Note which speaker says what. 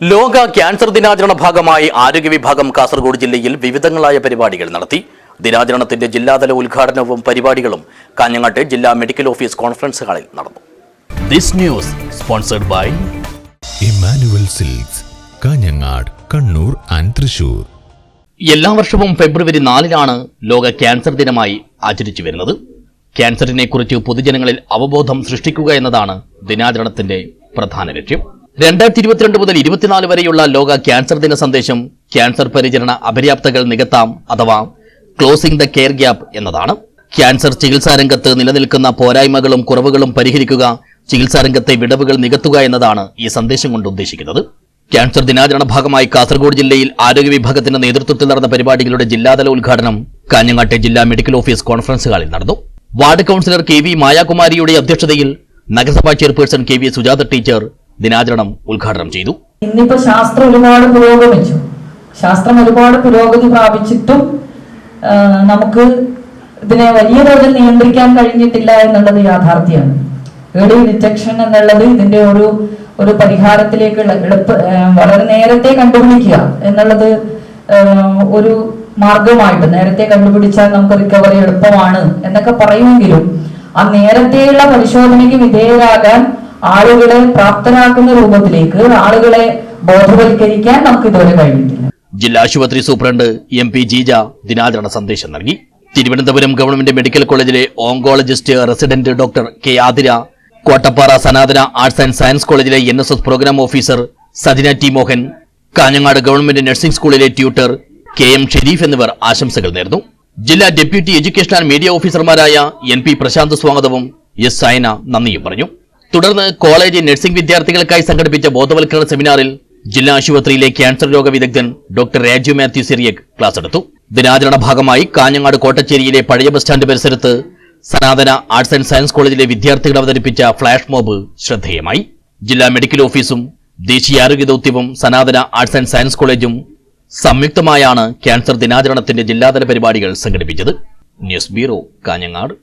Speaker 1: ലോക ക്യാൻസർ ദിനാചരണ ഭാഗമായി ആരോഗ്യ വിഭാഗം കാസർഗോഡ് ജില്ലയിൽ വിവിധങ്ങളായ പരിപാടികൾ നടത്തി. ദിനാചരണത്തിന്റെ ജില്ലാതല ഉദ്ഘാടനവും പരിപാടികളും കാഞ്ഞങ്ങാട്ട് ജില്ലാ മെഡിക്കൽ ഓഫീസ് കോൺഫറൻസ് ഹാളിൽ നടന്നു. This news sponsored by
Speaker 2: Emmanuel silks Kanhangad Kannur and Thrissur.
Speaker 1: എല്ലാ വർഷവും ഫെബ്രുവരി നാലിനാണ് ലോക ക്യാൻസർ ദിനമായി ആചരിച്ചു വരുന്നത്. ക്യാൻസറിനെ കുറിച്ച് പൊതുജനങ്ങളിൽ അവബോധം സൃഷ്ടിക്കുക എന്നതാണ് ദിനാചരണത്തിന്റെ പ്രധാന ലക്ഷ്യം. രണ്ടായിരത്തി ഇരുപത്തിരണ്ട് മുതൽ ഇരുപത്തിനാല് വരെയുള്ള ലോക ക്യാൻസർ ദിന സന്ദേശം ക്യാൻസർ പരിചരണ അപര്യാപ്തകൾ നികത്താം അഥവാ ക്ലോസിംഗ് ദ കെയർ ഗ്യാപ്പ് എന്നതാണ്. ക്യാൻസർ ചികിത്സാ രംഗത്ത് നിലനിൽക്കുന്ന പോരായ്മകളും കുറവുകളും പരിഹരിക്കുക ചികിത്സാ രംഗത്തെ വിടവുകൾ നികത്തുക എന്നതാണ് ഈ സന്ദേശം കൊണ്ട് ഉദ്ദേശിക്കുന്നത്. ക്യാൻസർ ദിനാചരണ ഭാഗമായി കാസർഗോഡ് ജില്ലയിൽ ആരോഗ്യ വിഭാഗത്തിന്റെ നേതൃത്വത്തിൽ നടന്ന പരിപാടികളുടെ ജില്ലാതല ഉദ്ഘാടനം കാഞ്ഞങ്ങാട്ടെ ജില്ലാ മെഡിക്കൽ ഓഫീസ് കോൺഫറൻസ് ഹാളിൽ നടന്നു. വാർഡ് കൌൺസിലർ കെ വി മായാകുമാരിയുടെ അധ്യക്ഷതയിൽ നഗരസഭാ chairperson K V Sujatha teacher ദിനാചരണം ഉദ്ഘാടനം ചെയ്തു.
Speaker 3: ഇന്നിപ്പോ ശാസ്ത്രം ഒരുപാട് പുരോഗമിച്ചു. ശാസ്ത്രം ഒരുപാട് പുരോഗതി പ്രാപിച്ചിട്ടും നമുക്ക് ഇതിനെ വലിയ തോതിൽ നിയന്ത്രിക്കാൻ കഴിഞ്ഞിട്ടില്ല എന്നുള്ളത് യാഥാർത്ഥ്യമാണ്. ഏർലി ഡിറ്റക്ഷൻ എന്നുള്ളത് ഇതിന്റെ ഒരു ഒരു പരിഹാരത്തിലേക്കുള്ള എളുപ്പ വളരെ നേരത്തെ കണ്ടുപിടിക്കുക എന്നുള്ളത് ഒരു മാർഗമായിട്ട് നേരത്തെ കണ്ടുപിടിച്ചാൽ നമുക്ക് റിക്കവറി എളുപ്പമാണ് എന്നൊക്കെ പറയുമെങ്കിലും ആ നേരത്തെയുള്ള പരിശോധനയ്ക്ക് വിധേയരാകാൻ ആളുകളെ പ്രാപ്തരാക്കുന്ന രൂപത്തിലേക്ക് ആളുകളെ ബോധവൽക്കരിക്കാൻ നമുക്ക് ഇതുവരെ കഴിഞ്ഞിട്ടില്ല.
Speaker 1: ജില്ലാ ആശുപത്രി സൂപ്രണ്ട് എം പി ജീജ ദിനാചരണ സന്ദേശം നൽകി. തിരുവനന്തപുരം ഗവൺമെന്റ് മെഡിക്കൽ കോളേജിലെ oncologist resident doctor K Athira Kottappara Sanathana arts and science കോളേജിലെ N S S program officer Sajina T Mohan Kanhangad government nursing സ്കൂളിലെ ട്യൂട്ടർ കെ എം ഷെരീഫ് എന്നിവർ ആശംസകൾ നേർന്നു. ജില്ലാ ഡെപ്യൂട്ടി എഡ്യൂക്കേഷൻ ആൻഡ് മീഡിയ ഓഫീസർമാരായ എൻ പി പ്രശാന്ത് സ്വാഗതവും S Saina നന്ദിയും പറഞ്ഞു. തുടർന്ന് കോളേജ് നഴ്സിംഗ് വിദ്യാർത്ഥികൾക്കായി സംഘടിപ്പിച്ച ബോധവൽക്കരണ സെമിനാറിൽ ജില്ലാ ആശുപത്രിയിലെ ക്യാൻസർ രോഗ വിദഗ്ധൻ doctor Raju Mathew Cyriac class എടുത്തു. ദിനാചരണ ഭാഗമായി കാഞ്ഞങ്ങാട് കോട്ടച്ചേരിയിലെ പഴയ ബസ് സ്റ്റാൻഡ് പരിസരത്ത് സനാതന ആർട്സ് ആൻഡ് സയൻസ് കോളേജിലെ വിദ്യാർത്ഥികൾ അവതരിപ്പിച്ച ഫ്ളാഷ് മോബ് ശ്രദ്ധേയമായി. ജില്ലാ മെഡിക്കൽ ഓഫീസും ദേശീയ ആരോഗ്യ ദൌത്യവും സനാതന ആർട്സ് ആൻഡ് സയൻസ് കോളേജും സംയുക്തമായാണ് ക്യാൻസർ ദിനാചരണത്തിന്റെ ജില്ലാതല പരിപാടികൾ സംഘടിപ്പിച്ചത്. News bureau Kanhangad.